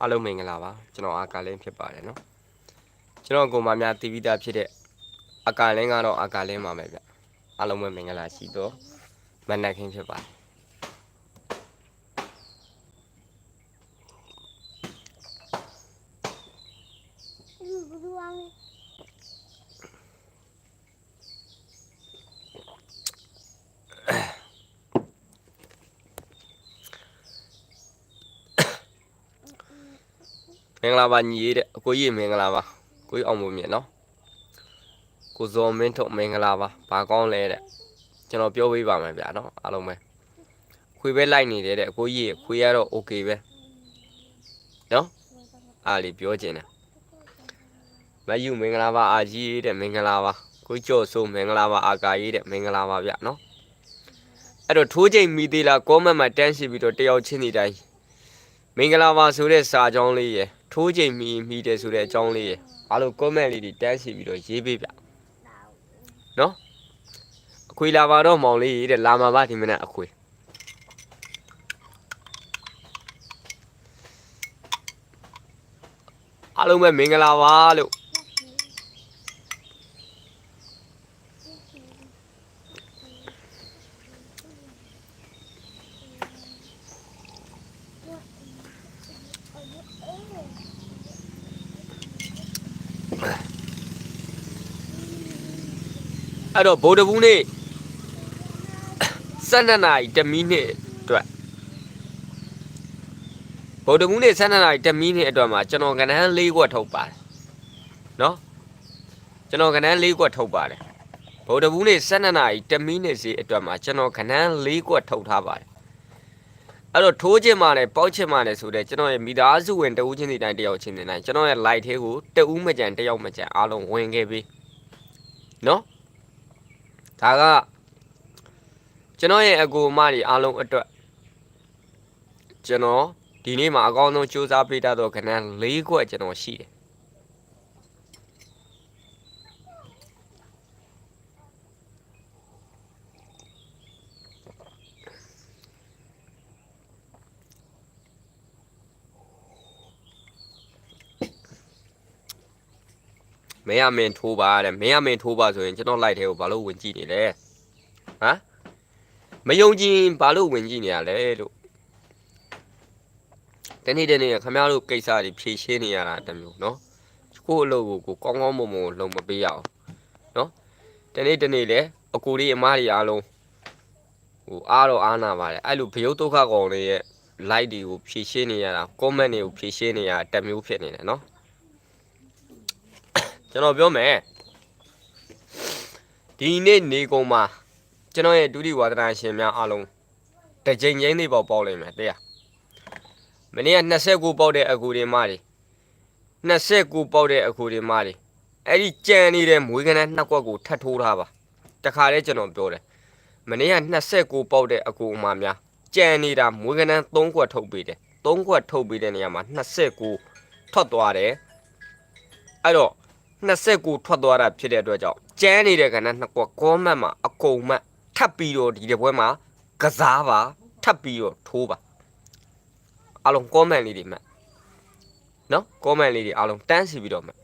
အားလုံးမင်္ဂလာပါကျွန်တော်အာကာလင်းဖြစ်ပါတယ်နော်ကျွန်တော်ကိုမများတီးပြီးသားဖြစ်တဲ့အာကာလင်းကတော့အာကာလင်းပါမယ်ဗျအားလုံးပဲမင်္ဂလာရှိတော့မနက်ခင်းဖြစ်ပါတယ် ဘယ်သူအောင်လဲ မင်္ဂလာပါညီရေးတဲ့အကိုကြီးမင်္ဂလာပါကိုကြီးအောင်မမြင်နော်ကိုဇော်မင်းထုတ်မင်္ဂလာပါဘာကောင်းလဲတဲ့ကျွန်တော်ပြောပေးပါမယ်ဗျာနော်အားလုံးပဲခွေပဲလိုက်နေတယ်တဲ့အကိုကြီးခွေကတော့ okay ပဲနော်အားလေးပြောချင်တယ်မယူမင်္ဂလာပါအာကြီးတဲ့မင်္ဂလာပါကိုကျော်စိုးမင်္ဂလာပါအာကာကြီးတဲ့မင်္ဂလာပါဗျာနော်အဲ့တော့ထိုးချိန်မိသေးလားကောမန့်မှာတန်းရှိပြီးတော့တယောက်ချင်းနေတိုင်းမင်္ဂလာပါဆိုတဲ့စာကြောင်းလေးရယ် ထိုးချိန်မီမီတယ်ဆိုတဲ့အကြောင်းလေးရယ်အားလုံး comment လေးတွေတန်းစီပြီးတော့ရေးပေးဗျနော်အခွေလာပါတော့မောင်လေးတဲ့လာမှာပါဒီမနက်အခွေအားလုံးပဲမင်္ဂလာပါလို့ အဲ့တော့ဗုဒ္ဓဘူးနေ့12နာရီ1မိနစ်အတွက်ဗုဒ္ဓဘူးနေ့12နာရီ1မိနစ်အတွက်မှာကျွန်တော်ကဏ္ဍ၄ခွက်ထုတ်ပါတယ်နော်ကျွန်တော်ကဏ္ဍ၄ခွက်ထုတ်ပါတယ်ဗုဒ္ဓဘူးနေ့12နာရီ1မိနစ်စီအတွက်မှာကျွန်တော်ကဏ္ဍ၄ခွက်ထုတ်ထားပါတယ် အဲ့တော့ထိုးချင်မှလည်းပေါက်ချင်မှလည်းဆိုတဲ့ကျွန်တော်ရဲ့မိသားစုဝင်တဦးချင်းစီတိုင်းတယောက်ချင်းစီတိုင်းကျွန်တော်ရဲ့ light သေးကိုတဦးမကြံတယောက်မကြံအားလုံးဝင်ခဲ့ပြီနော်ဒါကကျွန်တော်ရဲ့အကူအမတွေအားလုံးအတွက်ကျွန်တော်ဒီနေ့မှာအကောင်းဆုံးစူးစမ်းပေးတတ်သောခဏ၄ခွက်ကျွန်တော်ရှိတယ် မင်းရမင်းထိုးပါတဲ့မင်းရမင်းထိုးပါဆိုရင်ကျွန်တော်လိုက်ထဲကိုဘာလို့ဝင်ကြည့်နေလဲဟမ်မယုံကြည်ဘာလို့ဝင်ကြည့်နေရလဲလို့တနေ့တနေ့ခမရတို့ကိစ္စတွေဖြေရှင်းနေရတာတမျိုးနော်ကို့အလုပ်ကိုကိုကောင်းကောင်းမွန်မွန်လုံမပေးရအောင်နော်တနေ့တနေ့လေအကိုလေးအမတွေအားလုံးဟိုအားတော့အားနာပါတယ်အဲ့လိုဘယုတ်ဒုက္ခကောင်တွေရဲ့ like တွေကိုဖြည့်ရှင်းနေရတာ comment တွေကိုဖြည့်ရှင်းနေရတာတမျိုးဖြစ်နေတယ်နော် ကျွန်တော်ပြောမယ်ဒီနေ့နေကုန်မှာကျွန်တော်ရဲ့ဒုတိယဝါဒနာရှင်များအားလုံးတစ်ကြိမ်ချင်းလေးပေါ့ပေါက်လိမ့်မယ်တဲ့မနေ့က29ပေါက်တဲ့အကူတွေမတွေ29ပေါက်တဲ့အကူတွေမတွေအဲ့ဒီကြံနေတဲ့မွေးကနန်းနှစ်ကွက်ကိုထပ်ထိုးထားပါတခါလဲကျွန်တော်ပြောတယ်မနေ့က29ပေါက်တဲ့အကူအမများကြံနေတာမွေးကနန်း3ကွက်ထုတ်ပေးတယ်3ကွက်ထုတ်ပေးတဲ့နေရာမှာ29ထွက်သွားတယ်အဲ့တော့ 29ထွက်သွားတာဖြစ်တဲ့အတွက်ကြောင့်ကျန်းနေတဲ့ကဏ္ဍနှစ်ကွက်ကောမတ်မှာအကုန်မှတ်ထပ်ပြီးတော့ဒီတစ်ပွဲမှာကစားပါထပ်ပြီးတော့ထိုးပါအားလုံး comment လေးတွေမှတ်နော် comment လေးတွေအားလုံးတန်းစီပြီးတော့မှတ်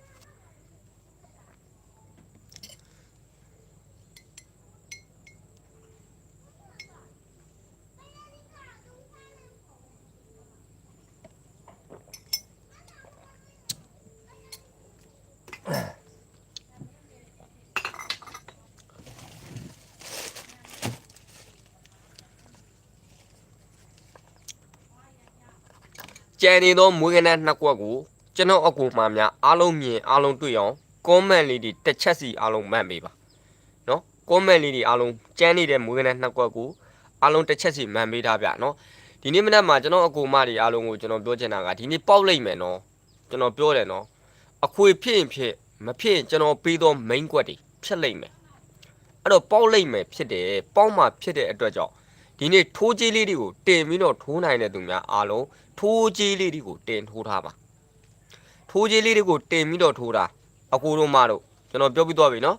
ကြံနေသောမွေးကနန်းနှစ်ကွက်ကိုကျွန်တော်အကူမှများအားလုံးမြင်အားလုံးတွေ့အောင် comment လေးတွေတစ်ချက်စီအားလုံးမှတ်ပေးပါနော် comment လေးတွေအားလုံးကျန်းနေတဲ့မွေးကနန်းနှစ်ကွက်ကိုအားလုံးတစ်ချက်စီမှန်ပေးထားဗျနော်ဒီနေ့မနက်မှာကျွန်တော်အကူမတွေအားလုံးကိုကျွန်တော်ပြောချင်တာကဒီနေ့ပေါက်လိုက်မယ်နော်ကျွန်တော်ပြောတယ်နော်အခွေဖြစ်ရင်ဖြစ်မဖြစ်ရင်ကျွန်တော်ပေးသော main ကွက်တွေဖြစ်လိမ့်မယ်အဲ့တော့ပေါက်လိုက်မယ်ဖြစ်တယ်ပေါက်မှဖြစ်တဲ့အတွက်ကြောင့် ဒီနေ့ထိုးကြီးလေးတွေကိုတင်ပြီးတော့ထိုးနိုင်တဲ့သူများအားလုံးထိုးကြီးလေးတွေကိုတင်ထိုးထားပါထိုးကြီးလေးတွေကိုတင်ပြီးတော့ထိုးတာအကူတို့မတို့ကျွန်တော်ပြောပြီးသွားပြီနော်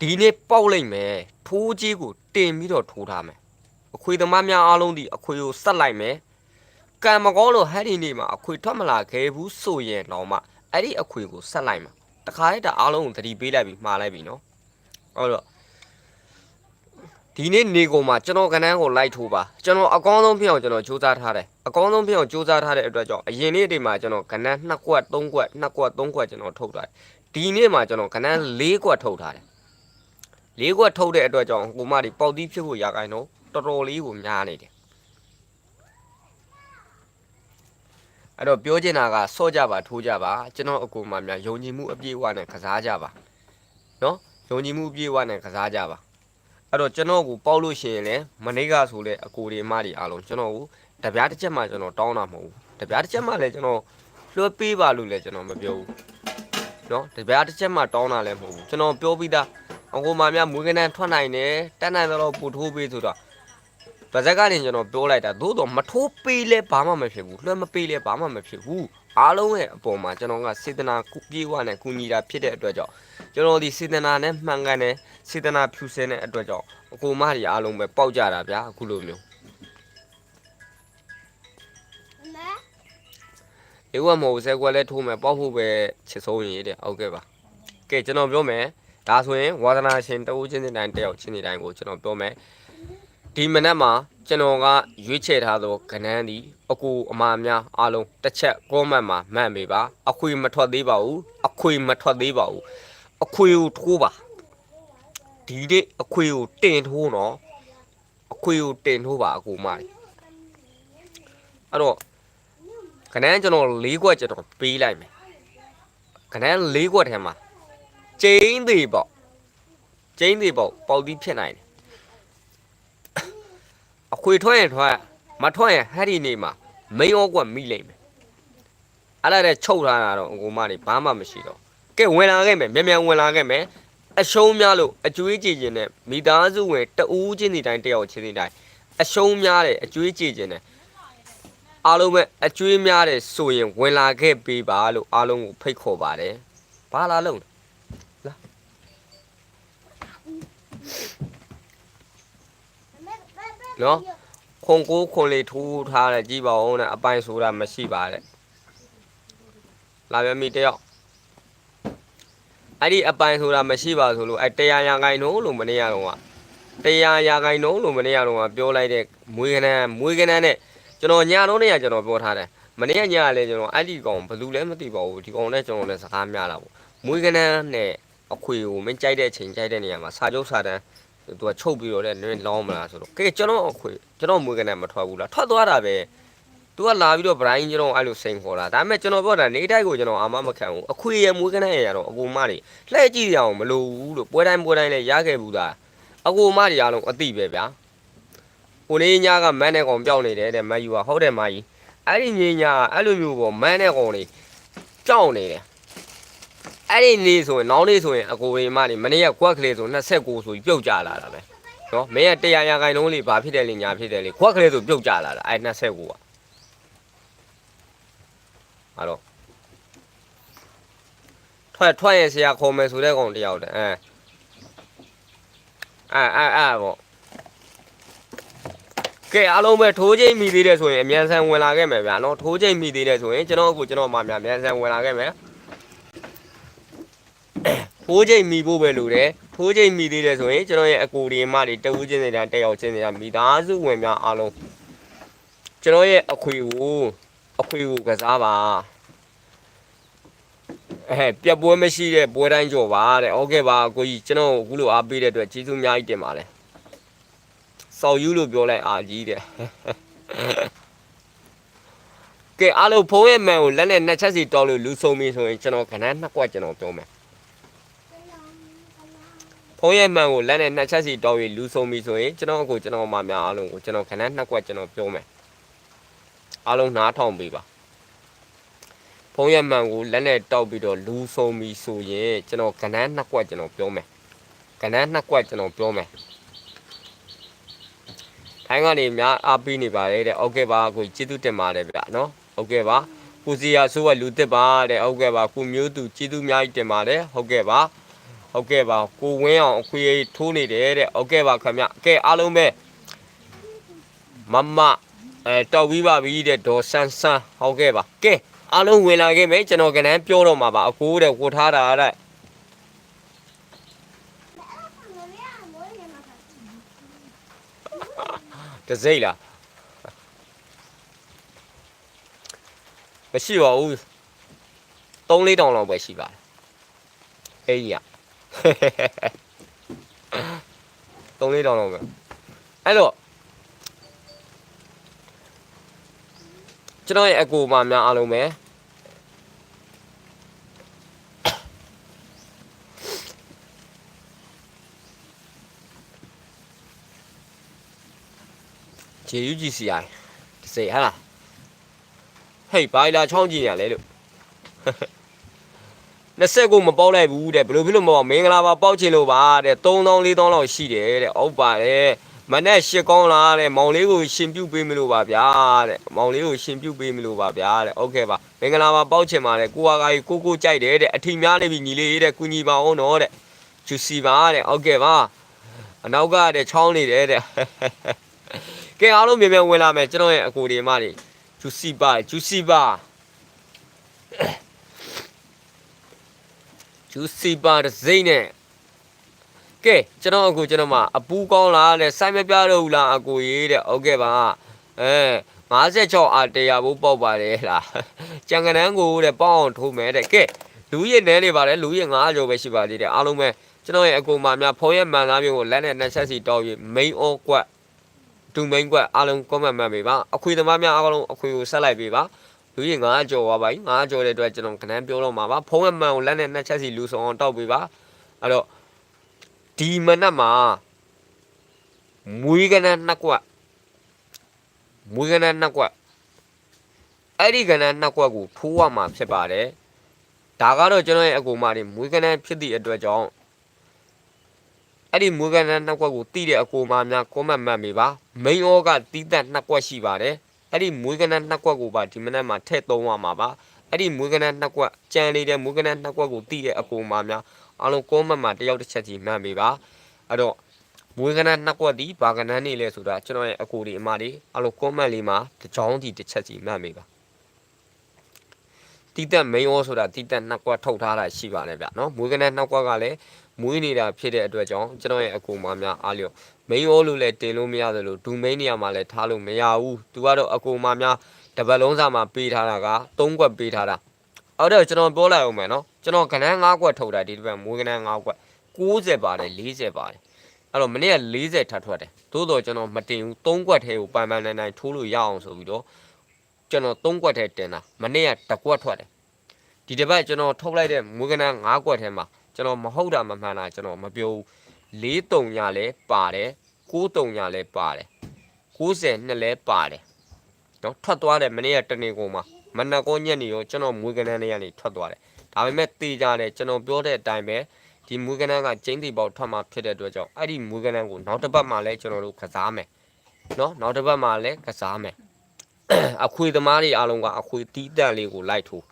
ဒီနေ့ပေါက်လိုက်မယ်ထိုးကြီးကိုတင်ပြီးတော့ထိုးထားမယ်အခွေသမားများအားလုံးဒီအခွေကိုဆက်လိုက်မယ်ကံမကောင်းလို့ဟဲ့ဒီနေ့မှာအခွေထွက်မလာခဲ့ဘူးဆိုရင်တော့မှအဲ့ဒီအခွေကိုဆက်လိုက်မှာတခါတည်းဒါအားလုံးကိုသတိပေးလိုက်ပြီးမှားလိုက်ပြီနော်ဟုတ်တော့ ဒီနေ့နေကုန်မှာကျွန်တော်ကဏ္ဍကိုလိုက်ထိုးပါကျွန်တော်အကောင်းဆုံးဖြစ်အောင်ကျွန်တော်စူးစမ်းထားတယ်အကောင်းဆုံးဖြစ်အောင်စူးစမ်းထားတဲ့အတွက်ကြောင့်အရင်နေ့တွေမှာကျွန်တော်ကဏ္ဍ2ကွက်3ကွက်2ကွက်3ကွက်ကျွန်တော်ထုတ်ထားတယ်ဒီနေ့မှာကျွန်တော်ကဏ္ဍ4ကွက်ထုတ်ထားတယ်4ကွက်ထုတ်တဲ့အတွက်ကြောင့်ကိုမတွေပေါက်သီးဖြစ်ဖို့ရခိုင်တော့တော်တော်လေးကိုများနေတယ်အဲ့တော့ပြောချင်တာကစော့ကြပါထိုးကြပါကျွန်တော်အကူမများယုံကြည်မှုအပြည့်အဝနဲ့ကစားကြပါနော်ယုံကြည်မှုအပြည့်အဝနဲ့ကစားကြပါ အဲ့တော့ကျွန်တော်ကိုပေါက်လို့ရှိရင်လည်းမနေ့ကဆိုလဲအကူတွေအမတွေအားလုံးကျွန်တော်ကိုတပြားတစ်ချက်မှကျွန်တော်တောင်းတာမဟုတ်ဘူးတပြားတစ်ချက်မှလည်းကျွန်တော်လွှဲပေးပါလို့လည်းကျွန်တော်မပြောဘူးနော်တပြားတစ်ချက်မှတောင်းတာလည်းမဟုတ်ဘူးကျွန်တော်ပြောပြီးသားအကူမများမွေးကနန်းထွက်နိုင်တယ်တက်နိုင်တော့ပူထိုးပေးဆိုတော့ဗဇက်ကနေကျွန်တော်ပြောလိုက်တာသို့တော့မထိုးပေးလဲဘာမှမဖြစ်ဘူးလွှဲမပေးလဲဘာမှမဖြစ်ဘူး အားလုံးရဲ့အပေါ်မှာကျွန်တော်ကစေတနာကုပြေးဝနဲ့ကုညီတာဖြစ်တဲ့အတွက်ကြောင့်ကျွန်တော်ဒီစေတနာနဲ့မှန်ကန်တဲ့စေတနာဖြူစင်တဲ့အတွက်ကြောင့်အကူမကြီးအားလုံးပဲပေါက်ကြတာဗျာအခုလိုမျိုးမဲဒီကမဟုတ်ဆဲကွက်လဲထိုးမယ်ပေါက်ဖို့ပဲချစ်ဆုံးရည်တဲ့ဟုတ်ကဲ့ပါကဲကျွန်တော်ပြောမယ်ဒါဆိုရင်ဝါသနာရှင်တဦးချင်းစီတိုင်းတယောက်ချင်းစီတိုင်းကိုကျွန်တော်ပြောမယ် ဒီမနက်မှာကျွန်တော်ကရွေးချယ်ထားသောကဏ္ဍဒီအကူအမများအားလုံးတစ်ချက်ကောမန့်မှာမှတ်ပေးပါအခွေမထွက်သေးပါဘူးအခွေမထွက်သေးပါဘူးအခွေကိုထိုးပါဒီနေ့အခွေကိုတင်ထိုးနော်အခွေကိုတင်ထိုးပါအကူမကြီးအဲ့တော့ကဏ္ဍကျွန်တော်၄ခွက်ကျွန်တော်ပေးလိုက်မယ်ကဏ္ဍ၄ခွက်ထဲမှာကျင်းသေးပေါ့ကျင်းသေးပေါ့ပေါက်ပြီးဖြစ်နိုင်တယ် အခွေထွက်ရင်ထွက်မထွက်ရင်ဟဲ့ဒီနေမှာမိန်ဩကွက်မိလိမ့်မယ်အဲ့ဒါတဲ့ချုပ်ထားတာတော့အကူမတွေဘာမှမရှိတော့ကဲဝင်လာခဲ့မယ်မြန်မြန်ဝင်လာခဲ့မယ်အရှုံးများလို့အကျွေးကြည်ခြင်းနဲ့မိသားစုဝင်တဦးချင်းစီတိုင်းတယောက်ချင်းစီတိုင်းအရှုံးများတယ်အကျွေးကြည်ခြင်းနဲ့အားလုံးပဲအကျွေးများတယ်ဆိုရင်ဝင်လာခဲ့ပေးပါလို့အားလုံးကိုဖိတ်ခေါ်ပါတယ်ဘာလာလုံးလဲမဲမဲမဲ နော်ခွန်ကိုးခွန်လေးထိုးထားတယ်ကြည်ပါဦးနဲ့အပိုင်ဆိုတာမရှိပါတဲ့လာပြမီတယောက်အဲ့ဒီအပိုင်ဆိုတာမရှိပါဆိုလို့အဲ့တရားရာခိုင်နှုန်းလို့မနေ့ရတော့ကတရားရာခိုင်နှုန်းလို့မနေ့ရတော့ကပြောလိုက်တဲ့မွေးကနန်းမွေးကနန်းနဲ့ကျွန်တော်ညာလုံးနဲ့ကျွန်တော်ပြောထားတယ်မနေ့ကညကလည်းကျွန်တော်အဲ့ဒီကောင်ဘယ်သူလဲမသိပါဘူးဒီကောင်နဲ့ကျွန်တော်လည်းစကားများတာပေါ့မွေးကနန်းနဲ့အခွေကိုမင်းကြိုက်တဲ့အချိန်ကြိုက်တဲ့နေရာမှာစာချုပ်စာတမ်း သူကချုပ်ပြီးတော့လည်းနင်းလောင်းမလားဆိုတော့ကဲကျွန်တော်အခွေကျွန်တော်မွေးကနန်းမထွက်ဘူးလားထွက်သွားတာပဲ तू ကလာပြီးတော့ Brian ကျွန်တော်အဲ့လိုစိန်ခေါ်တာဒါပေမဲ့ကျွန်တော်ပြောတာနေတိုက်ကိုကျွန်တော်အာမမခံဘူးအခွေရမွေးကနန်းရရတော့အကူမတွေလှည့်ကြည့်ရအောင်မလိုဘူးလို့ပွဲတိုင်းပွဲတိုင်းလည်းရခဲ့ဘူးသားအကူမတွေအားလုံးအတိပဲဗျာဟိုနေ့ညကမန်းနဲ့ကောင်ပြောင်းနေတယ်တဲ့မယူကဟုတ်တယ်မကြီးအဲ့ဒီညညအဲ့လိုမျိုးပေါ့မန်းနဲ့ကောင်တွေကြောက်နေတယ် အဲ့ဒီနေ့ဆိုရင်နောက်နေ့ဆိုရင်အကူတွေမတွေမနေ့ကကွက်ကလေးဆို29ဆိုပြီးပြုတ်ကြလာတာပဲနော်မင်းက100ရာခိုင်နှုန်းလေးဘာဖြစ်တယ်လဲညာဖြစ်တယ်လေကွက်ကလေးဆိုပြုတ်ကြလာတာအဲ့29ကအဲ့တော့ထွက်ထွက်ရင်ဆရာခေါ်မယ်ဆိုတဲ့ကောင်တယောက်တည်းအဲအဲအဲအဲပေါ့ကဲအားလုံးပဲထိုးချိန်မိသေးတယ်ဆိုရင်အမြန်ဆန်ဝင်လာခဲ့မယ်ဗျာနော်ထိုးချိန်မိသေးတယ်ဆိုရင်ကျွန်တော်အခုကျွန်တော်မှမြန်မြန်ဆန်ဝင်လာခဲ့မယ် ထိုးချိန်မိဖို့ပဲလိုတယ်ထိုးချိန်မိသေးတယ်ဆိုရင်ကျွန်တော်ရဲ့အကူဒီမတွေတဝူးချင်းနေတာတက်ရောက်ချင်းနေတာမိသားစုဝင်များအားလုံးကျွန်တော်ရဲ့အခွေကိုအခွေကိုကစားပါအဲပြက်ပွဲမရှိတဲ့ပွဲတိုင်းကြော်ပါတဲ့ဟုတ်ကဲ့ပါကိုကြီးကျွန်တော်အခုလိုအားပေးတဲ့အတွက်ကျေးဇူးအများကြီးတင်ပါတယ်စော်ယူလို့ပြောလိုက်အာကြီးတဲ့ကဲအားလုံးဖုန်းရဲ့မန်ကိုလက်နဲ့နှစ်ချက်စီတောက်လို့လူဆုံးပြီဆိုရင်ကျွန်တော်ခဏနှစ်ကွက်ကျွန်တော်ပြောမယ် ဖုန်းရဲ့မန်ကိုလက်နဲ့နှစ်ချက်စီတောက်ပြီးလူဆုံးပြီဆိုရင်ကျွန်တော်အခုကျွန်တော်မှများအားလုံးကိုကျွန်တော်ခဏနှစ်ကွက်ကျွန်တော်ပြောမယ်အားလုံးနားထောင်ပေးပါဖုံးရမှန်ကိုလက်နဲ့တောက်ပြီးတော့လူဆုံးပြီဆိုရင်ကျွန်တော်ကဏ္ဍနှစ်ကွက်ကျွန်တော်ပြောမယ်ကဏ္ဍနှစ်ကွက်ကျွန်တော်ပြောမယ်ထိုင်းကနေများအားပေးနေပါတယ်တဲ့ဟုတ်ကဲ့ပါကိုကျေးဇူးတင်ပါတယ်ဗျနော်ဟုတ်ကဲ့ပါကိုစီယာဆိုးကလူတစ်ပါတဲ့ဟုတ်ကဲ့ပါကိုမျိုးသူကျေးဇူးအများကြီးတင်ပါတယ်ဟုတ်ကဲ့ပါ ဟုတ်ကဲ့ပါကိုဝင်းအောင်အခွေထိုးနေတယ်တဲ့ဟုတ်ကဲ့ပါခင်ဗျကဲအားလုံးပဲမမအဲတောက်ပြီးပါပြီတဲ့ဒေါ်ဆန်းဆန်းဟုတ်ကဲ့ပါကဲအားလုံးဝင်လာခဲ့မယ်ကျွန်တော်ကနန်းပြောတော့မှာပါအကိုတဲ့ဝတ်ထားတာတဲ့တစိမ့်လားမရှိပါဘူး3လေးတောင်လောက်ပဲရှိပါတယ်အေးကြီးอ่ะ 3လေးတောင်လောက်ပဲအဲ့တော့ကျွန်တော်ရဲ့အကူမများအားလုံးပဲဂျေယူဂျီစီအိုင်တစိမ့်ဟာလားဟေးဘာလာချောင်းကြည့်ရလဲလို့ 20ကိုမပေါက်လိုက်ဘူးတဲ့ဘယ်လိုဖြစ်လို့မပေါက်မင်္ဂလာပါပေါက်ချင်လို့ပါတဲ့3000 4000လောက်ရှိတယ်တဲ့ဟုတ်ပါတယ်မနဲ့ရှစ်ကောင်းလားတဲ့မောင်လေးကိုရှင်ပြုတ်ပေးမလို့ပါဗျာတဲ့မောင်လေးကိုရှင်ပြုတ်ပေးမလို့ပါဗျာတဲ့ဟုတ်ကဲ့ပါမင်္ဂလာပါပေါက်ချင်ပါတယ်ကိုဝါကာကြီးကိုကိုကြိုက်တယ်တဲ့အထီများနေပြီညီလေးတဲ့ကုညီပါအောင်တော့တဲ့ဂျူစီပါတဲ့ဟုတ်ကဲ့ပါအနောက်ကတဲ့ချောင်းနေတယ်တဲ့ကဲအားလုံးမြန်မြန်ဝင်လာမယ်ကျွန်တော်ရဲ့အကိုဒီမတွေဂျူစီပါဂျူစီပါ ဂျူစီပါတစ်စိမ့်နဲ့ကဲကျွန်တော်အခုကျွန်တော်မှအပူကောင်းလားတဲ့စိုက်မပြတော့ဘူးလားအကူရေးတဲ့ဟုတ်ကဲ့ပါအဲ56အာတရားဘူးပေါက်ပါတယ်လားကြံကနန်းကိုတဲ့ပေါက်အောင်ထိုးမယ်တဲ့ကဲလူရည်နဲနေပါတယ်လူရည်9ကျော်ပဲရှိပါသေးတယ်အားလုံးပဲကျွန်တော်ရဲ့အကူမများဖုံးရဲ့မှန်သားမျိုးကိုလက်နဲ့နှစ်ဆက်စီတောက်ပြီး main on ကွက်ဒူ main ကွက်အားလုံး comment မှတ်ပေးပါအခွေသမားများအားလုံးအခွေကိုဆက်လိုက်ပေးပါ လူကြီး9ကြော်သွားပါပြီ9ကြော်တဲ့အတွက်ကျွန်တော်ခဏန်းပြောတော့မှာပါဖုံးရမှန်ကိုလက်နဲ့နှစ်ချက်စီလူဆောင်အောင်တောက်ပေးပါအဲ့တော့ဒီမနက်မှာမွေးကနန်းနှစ်ကွက်မွေးကနန်းနှစ်ကွက်အဲ့ဒီကနန်းနှစ်ကွက်ကိုထိုးရမှာဖြစ်ပါတယ်ဒါကတော့ကျွန်တော်ရဲ့အကူမတွေမွေးကနန်းဖြစ်သည့်အတွက်ကြောင့်အဲ့ဒီမွေးကနန်းနှစ်ကွက်ကိုတီးတဲ့အကူမများ comment မှတ်ပေးပါ main ဩကတီးသက်နှစ်ကွက်ရှိပါတယ် အဲ့ဒီမွေးကနန်းနှစ်ကွက်ကိုပါဒီမနက်မှာထည့်သုံးရမှာပါအဲ့ဒီမွေးကနန်းနှစ်ကွက်ကြံနေတဲ့မွေးကနန်းနှစ်ကွက်ကိုတီးတဲ့အကူမများအားလုံးကောမတ်မှာတယောက်တစ်ချက်စီမှန်ပေးပါအဲ့တော့မွေးကနန်းနှစ်ကွက်ဒီဘာကနန်းနေလဲဆိုတာကျွန်တော်ရဲ့အကူဒီအမဒီအားလုံးကောမတ်လေးမှာတစ်ချောင်းစီတစ်ချက်စီမှန်ပေးပါတီးသက် main ဩဆိုတာတီးသက်နှစ်ကွက်ထုတ်ထားတာရှိပါတယ်ဗျနော်မွေးကနန်းနှစ်ကွက်ကလည်း မွေးနေတာဖြစ်တဲ့အတွက်ကြောင့်ကျွန်တော်ရဲ့အကူမများအားလျော် main ဩလို့လည်းတင်လို့မရသလိုဒူ main နေရာမှာလည်းထားလို့မရဘူးသူကတော့အကူမများတပတ်လုံးစာမှာပေးထားတာက3ကွက်ပေးထားတာအဲ့တော့ကျွန်တော်ပြောလိုက်အောင်မယ်နော်ကျွန်တော်ကနန်း5ကွက်ထုတ်တာဒီတစ်ပတ်မွေးကနန်း5ကွက်90ပါတယ်40ပါတယ်အဲ့တော့မနေ့က40ထပ်ထွက်တယ်သို့တော့ကျွန်တော်မတင်ဘူး3ကွက်ထဲကိုပန်ပန်နိုင်နိုင်ထိုးလို့ရအောင်ဆိုပြီးတော့ကျွန်တော်3ကွက်ထဲတင်တာမနေ့က1ကွက်ထွက်တယ်ဒီတစ်ပတ်ကျွန်တော်ထုတ်လိုက်တဲ့မွေးကနန်း5ကွက်ထဲမှာ ကျွန်တော်မဟုတ်တာမမှန်တာကျွန်တော်မပြောဘူး4တုံညာလဲပါတယ်9တုံညာလဲပါတယ်90နှစ်လဲပါတယ်နော်ထွက်သွားတယ်မနေ့ကတနေ့ကုန်မှာမနက်ကောညက်နေရောကျွန်တော်မွေးကနန်းတွေကနေထွက်သွားတယ်ဒါပေမဲ့တေးကြတယ်ကျွန်တော်ပြောတဲ့အတိုင်းပဲဒီမွေးကနန်းကကျင်းတီပေါက်ထွက်มาဖြစ်တဲ့အတွက်ကြောင့်အဲ့ဒီမွေးကနန်းကိုနောက်တစ်ပတ်မှလဲကျွန်တော်တို့ကစားမယ်နော်နောက်တစ်ပတ်မှလဲကစားမယ်အခွေသမားတွေအားလုံးကအခွေတီးတန့်လေးကိုလိုက်ထိုး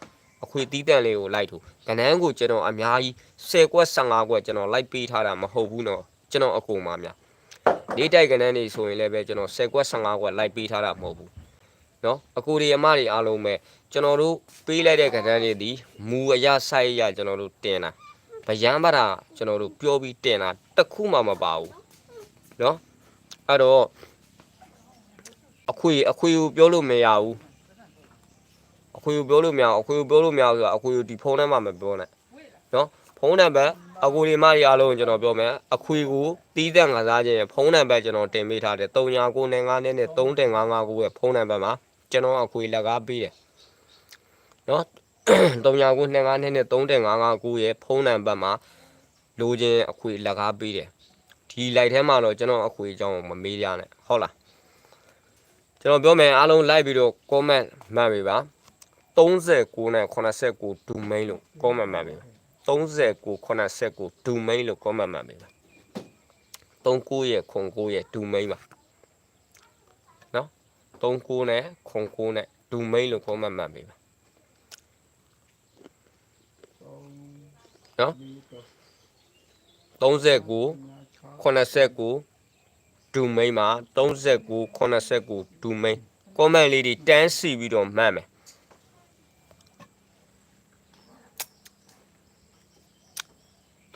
အခွေတီးတန့်လေးကိုလိုက်ထိုးကနန်းကိုကျွန်တော်အများကြီး10ကွက်15ကွက်ကျွန်တော်လိုက်ပေးထားတာမဟုတ်ဘူးနော်ကျွန်တော်အကူမှာများလေးတိုက်ကနန်းနေဆိုရင်လည်းပဲကျွန်တော်10ကွက်15ကွက်လိုက်ပေးထားတာမဟုတ်ဘူးနော်အကူတွေအမတွေအားလုံးပဲကျွန်တော်တို့ပေးလိုက်တဲ့ကနန်းတွေဒီမူအရဆိုင်ရကျွန်တော်တို့တင်တာဗျမ်းပါတာကျွန်တော်တို့ပြောပြီးတင်တာတစ်ခုမှမပါဘူးနော်အဲ့တော့အခွေအခွေကိုပြောလို့မရဘူး အခွေကိုပြောလို့မရဘူးအခွေကိုပြောလို့မရဘူးဆိုတာအခွေကိုဒီဖုန်းထဲမှာမပြောနဲ့နော်ဖုန်းနံပါတ်အကိုဒီမကြီးအားလုံးကိုကျွန်တော်ပြောမယ်အခွေကိုတီးတဲ့ငါစားခြင်းဖုန်းနံပါတ်ကျွန်တော်တင်ပေးထားတယ်39နဲ့9နဲ့နဲ့3559ရဲ့ဖုန်းနံပါတ်မှာကျွန်တော်အခွေလက်ကားပေးတယ်နော်39နဲ့9နဲ့နဲ့3559ရဲ့ဖုန်းနံပါတ်မှာလိုချင်အခွေလက်ကားပေးတယ်ဒီလိုက်ထဲမှာတော့ကျွန်တော်အခွေအကြောင်းကိုမမေးရနဲ့ဟုတ်လားကျွန်တော်ပြောမယ်အားလုံးလိုက်ပြီးတော့ comment မှတ်ပေးပါ 39နဲ့89 domain လို့ comment မှတ်ပေးပါ39 89 domain လို့ comment မှတ်ပေးပါ39ရဲ့09ရဲ့ domain ပါနော်39နဲ့09နဲ့ domain လို့ comment မှတ်ပေးပါနော်39 89 domain မှာ39 89 domain comment လေးတွေတန်းစီပြီးတော့မှတ်မယ်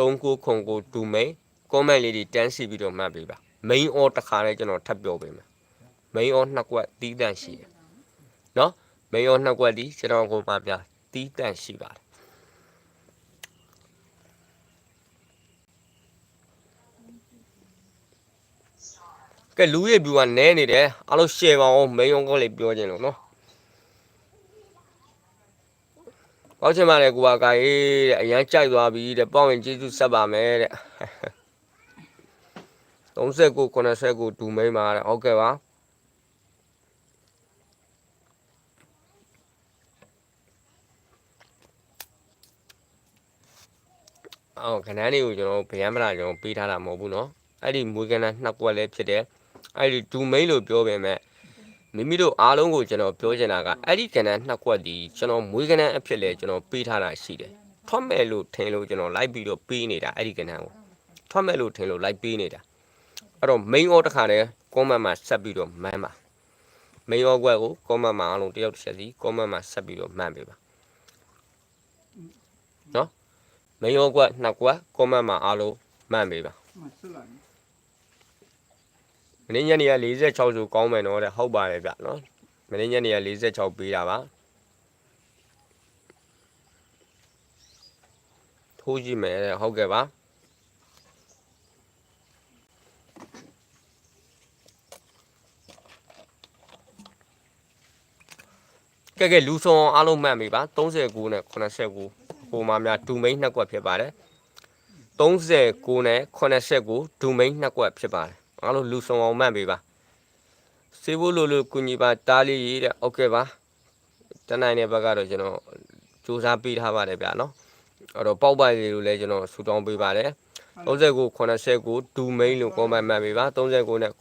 3909ဒူမိန် comment လေးတွေတန်းစီပြီးတော့မှတ်ပေးပါ main all တစ်ခါနဲ့ကျွန်တော်ထပ်ပြောပေးမယ် main all နှစ်ကွက်တီးတန့်ရှိတယ်နော် main all နှစ်ကွက်ဒီကျွန်တော်ကိုမှပြတီးတန့်ရှိပါတယ်ကဲလူရဲ့ view ကနဲနေတယ်အားလုံး share ပါအောင် main on ကိုလည်းပြောခြင်းလို့နော် นาะဟောချင်ပါတယ်ကိုပါကရေးတဲ့အရန်ကြိုက်သွားပြီတဲ့ပေါ့ဝင်ကျေးဇူးဆက်ပါမယ်တဲ့ 39 89ဒူမိန်ပါတဲ့ဟုတ်ကဲ့ပါအော်ခဏလေးကိုကျွန်တော်ဗယံမလာကျွန်တော်ပေးထားတာမဟုတ်ဘူးเนาะအဲ့ဒီမွေးကနန်းနှစ်ကွက်လည်းဖြစ်တယ်အဲ့ဒီဒူမိန်လို့ပြောပေမဲ့ မိမိတို့အားလုံးကိုကျွန်တော်ပြောချင်တာကအဲ့ဒီကနန်းနှစ်ကွက်ဒီကျွန်တော်မွေးကနန်းအဖြစ်လဲကျွန်တော်ပေးထားတာရှိတယ်ထွက်မဲ့လို့ထင်လို့ကျွန်တော်လိုက်ပြီးတော့ပေးနေတာအဲ့ဒီကနန်းကိုထွက်မဲ့လို့ထင်လို့လိုက်ပေးနေတာအဲ့တော့ main order တစ်ခါတည်း comment မှာဆက်ပြီးတော့မှန်းပါ main order ကို comment မှာအားလုံးတယောက်တစ်ချက်စီ comment မှာဆက်ပြီးတော့မှန်းပေးပါနော် main order နှစ်ကွက် comment မှာအားလုံးမှန်းပေးပါမှဆွလိုက် မင်းညနေက46ဆိုကောင်းမယ်နော်တဲ့ဟုတ်ပါတယ်ဗျနော်မင်းညနေက46ပေးတာပါထိုးကြည့်မယ်တဲ့ဟုတ်ကဲ့ပါကဲကဲလူဆောင်အောင်အားလုံးမှတ်ပြီပါ39နဲ့89ဟိုမှာများဒူမိန်နှစ်ကွက်ဖြစ်ပါတယ်39နဲ့89ဒူမိန်နှစ်ကွက်ဖြစ်ပါတယ် အားလုံးလူဆောင်အောင်မှတ်ပေးပါစေဖို့လို့လို့ကုညီပါတားလေးရေးတဲ့ဟုတ်ကဲ့ပါတနိုင်တဲ့ဘက်ကတော့ကျွန်တော်စူးစမ်းပေးထားပါတယ်ဗျာနော်အဲ့တော့ပေါက်ပိုက်လေးကိုလည်းကျွန်တော်ဆူတောင်းပေးပါတယ်39 80ကိုဒူမိန်လို့ comment မှတ်ပေးပါ39နဲ့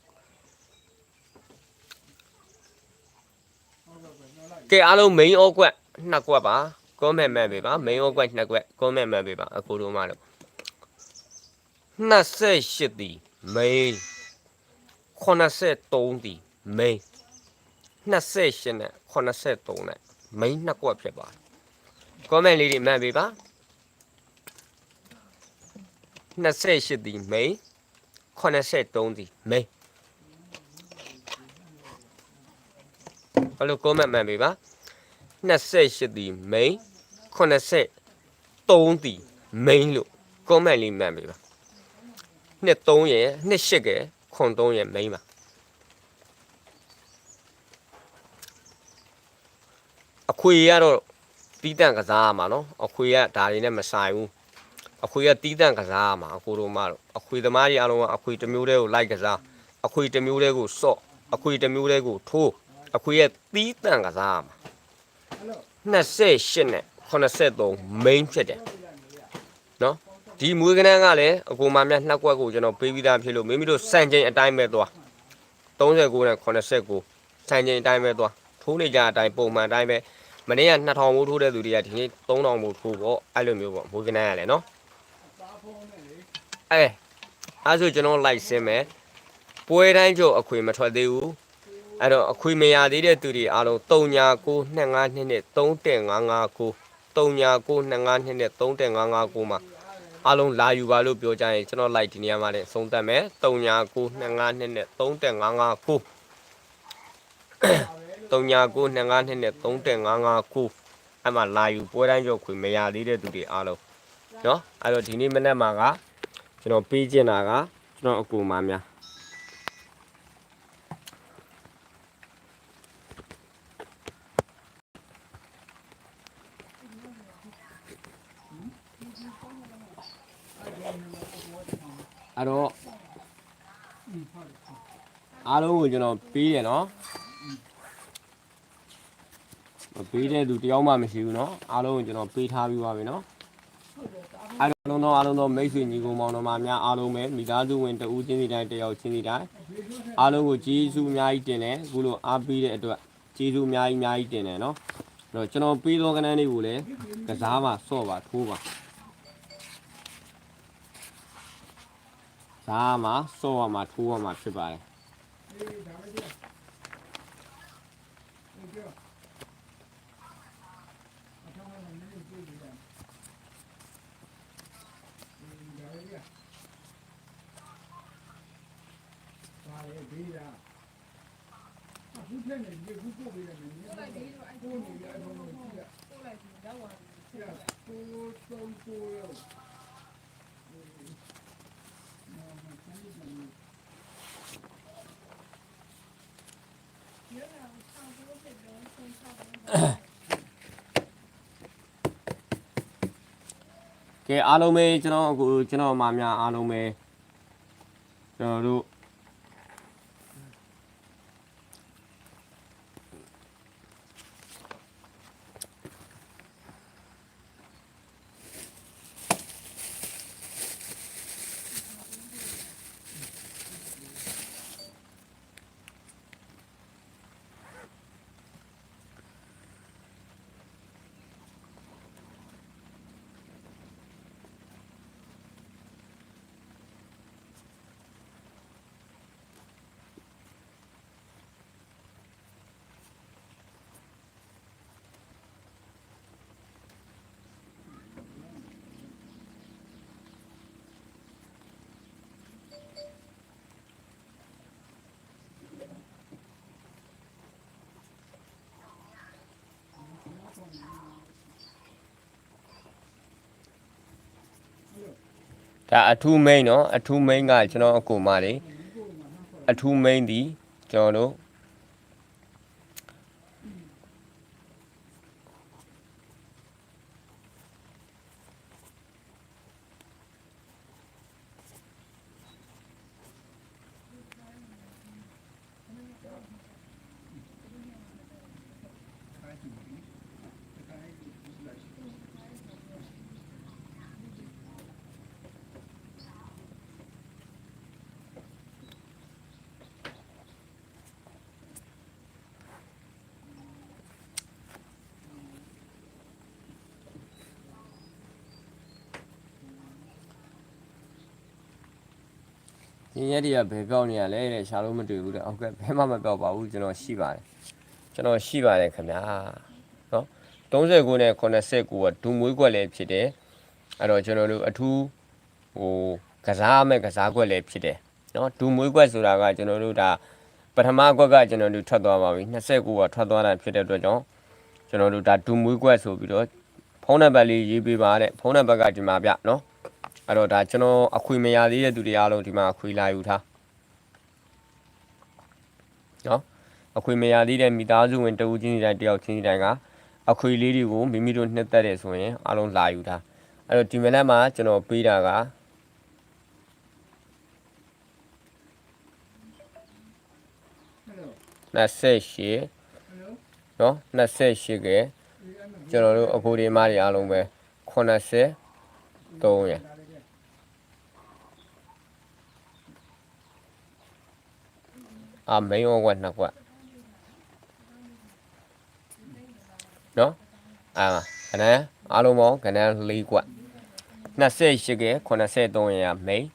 ကဲအားလုံး main အော့ကွက်နှစ်ကွက်ပါ comment မှတ်ပေးပါ main အော့ကွက်နှစ်ကွက် comment မှတ်ပေးပါအကိုတို့မှတော့28တီ main 83ဒီ main 28နဲ့83နဲ့ main နှစ်ကွက်ဖြစ်ပါတယ် comment လေးတွေမှတ်ပြီပါ28ဒီ main 83ဒီ main ဘယ်လို comment မှတ်ပြီပါ28ဒီ main 83ဒီ main လို့ comment လေးမှတ်ပြီပါနှစ်3ရယ်နှစ်8ရယ် ခွန်3ရယ် main ပါအခွေကတော့တီးတန့်ကစားရမှာနော်အခွေကဒါတွေနဲ့မဆိုင်ဘူးအခွေကတီးတန့်ကစားရမှာအကိုတို့မတော့အခွေသမားကြီးအားလုံးကအခွေတစ်မျိုးတည်းကိုလိုက်ကစားအခွေတစ်မျိုးတည်းကိုစော့အခွေတစ်မျိုးတည်းကိုထိုးအခွေရဲ့တီးတန့်ကစားရမှာ28နဲ့83 main ဖြစ်တယ်နော် ဒီမွေးကနန်းကလည်းအကူမမြတ်နှစ်ကွက်ကိုကျွန်တော်ပေးပြီးသားဖြစ်လို့မိမိတို့စံချိန်အတိုင်းပဲသွား39နဲ့89စံချိန်အတိုင်းပဲသွားထိုးနေကြအတိုင်းပုံမှန်အတိုင်းပဲမနေ့က2000မိုးထိုးတဲ့သူတွေကဒီနေ့3000မိုးထိုးပေါ့အဲ့လိုမျိုးပေါ့မွေးကနန်းကလည်းနော်အဲအဲ့ဆိုကျွန်တော်လိုက်စင်းမယ်ပွဲတိုင်းကျုပ်အခွေမထွက်သေးဘူးအဲ့တော့အခွေမရသေးတဲ့သူတွေအားလုံး399252နဲ့3155 399252နဲ့3155မှာ အားလုံးလာယူပါလို့ပြောကြရင်ကျွန်တော် like ဒီနေရာမှာလည်းဆုံးသက်မယ်399252နဲ့3155 3992နဲ့3155အဲ့မှာလာယူပွဲတိုင်းကြောက်ခွေမရသေးတဲ့သူတွေအားလုံးเนาะအဲ့တော့ဒီနေ့မနေ့မှာကကျွန်တော်ပေးကျင်တာကကျွန်တော်အကူမများ ကိုကျွန်တော်ပေးတယ်နော်မပေးတဲ့သူတယောက်မှမရှိဘူးနော်အားလုံးကိုကျွန်တော်ပေးထားပြီးပါပြီနော်အားလုံးသောအားလုံးသောမိတ်ဆွေညီကိုမောင်နှမများအားလုံးပဲမိသားစုဝင်တဦးချင်းစီတိုင်းတယောက်ချင်းစီတိုင်းအားလုံးကိုကျေးဇူးအများကြီးတင်တယ်အခုလိုအားပေးတဲ့အတွက်ကျေးဇူးအများကြီးအများကြီးတင်တယ်နော်အဲ့တော့ကျွန်တော်ပေးသောကဏ္ဍလေးကိုလည်းကစားပါဆော့ပါထိုးပါဒါမှစောရမှာထိုးရမှာဖြစ်ပါတယ် 여기나가 자. 여기 요. 아까말한거는여기쓰여지 게. 여기나가 자. 아 예, 여기이 다. 아붙여야되는 데, 붙어도되겠 네. 그냥쏘는게아니 라, 뭐, 뭐 야. 쏘는게아니 라, 뭐 야. 쏘는게아니 라, 뭐 야. က်နေဒီခုပို့ပေးတယ်နည်းပို့နေရအကုန်လုံးကြည့်ရကိုသုံးကိုရောကဲအားလုံးပဲကျွန်တော်အခုကျွန်တော်မများအားလုံးပဲကျွန်တော်တို့ ဒါအထူးမိန်เนาะအထူးမိန်ကကျွန်တော်အကူမလေးအထူးမိန်ဒီကျွန်တော်တို့ ရင်ရက်တွေကဘယ်ကောက်နေရလဲတဲ့ရှာလို့မတွေ့ဘူးတဲ့ဟုတ်ကဲ့ဘယ်မှမကောက်ပါဘူးကျွန်တော်ရှိပါတယ်ကျွန်တော်ရှိပါတယ်ခင်ဗျာနော်39နဲ့89ကဒူမွေးကွက်လည်းဖြစ်တယ်အဲ့တော့ကျွန်တော်တို့အထူးဟိုကစားမဲ့ကစားကွက်လည်းဖြစ်တယ်နော်ဒူမွေးကွက်ဆိုတာကကျွန်တော်တို့ဒါပထမကွက်ကကျွန်တော်တို့ထွက်သွားပါပြီ29ကထွက်သွားတာဖြစ်တဲ့အတွက်ကြောင့်ကျွန်တော်တို့ဒါဒူမွေးကွက်ဆိုပြီးတော့ဖုန်းနံပါတ်လေးရေးပေးပါတဲ့ဖုန်းနံပါတ်ကဒီမှာဗျနော် အဲ့တော့ဒါကျွန်တော်အခွေမရသေးတဲ့သူတွေအားလုံးဒီမှာအခွေလာယူထားနော်အခွေမရသေးတဲ့မိသားစုဝင်တဦးချင်းစီတိုင်းတယောက်ချင်းစီတိုင်းကအခွေလေးတွေကိုမိမိတို့နှစ်သက်တယ်ဆိုရင်အားလုံးလာယူထားအဲ့တော့ဒီမနက်မှာကျွန်တော်ပေးတာက28နော်28ကဲကျွန်တော်တို့အကိုဒီမတွေအားလုံးပဲ80 3ရယ် အာမိန်ဩကွက်နှစ်ကွက်နော်အာခဏအားလုံးပေါင်းခဏ၄ကွက်28ကဲ83ရယ်မိန်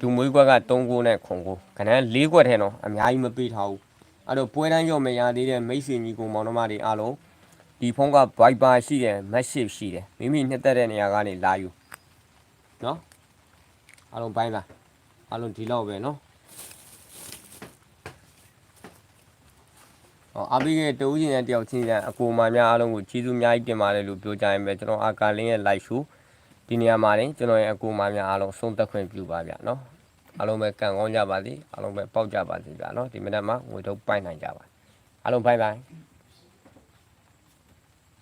ဒူမွေးကွက်က3ကိုနဲ့ခွန်ကိုခဏ၄ကွက်ထဲနော်အများကြီးမပေးထားဘူးအဲ့တော့ပွဲတန်းရော့မရသေးတဲ့မိတ်ဆွေညီကိုမောင်နှမတွေအားလုံးဒီဖုန်းက Viber ရှိတယ် Message ရှိတယ်မိမိနှစ်သက်တဲ့နေရာကနေလာယူနော်အားလုံးပိုင်းပါအားလုံးဒီလောက်ပဲနော် အဘိရဲ့တူးချင်းတဲ့တယောက်ချင်းတဲ့အကိုမများအားလုံးကိုကျေးဇူးအများကြီးတင်ပါတယ်လို့ပြောကြရင်ပဲကျွန်တော်အာကာလင်းရဲ့ live show ဒီနေရာမှာနေကျွန်တော်ရဲ့အကိုမများအားလုံးဆုံးသက်ခွင့်ပြုပါဗျနော်အားလုံးပဲကံကောင်းကြပါစေအားလုံးပဲပေါက်ကြပါစေဗျာနော်ဒီမနက်မှာငွေထုတ်ပိုင်နိုင်ကြပါအားလုံးဘိုင်ဘိုင်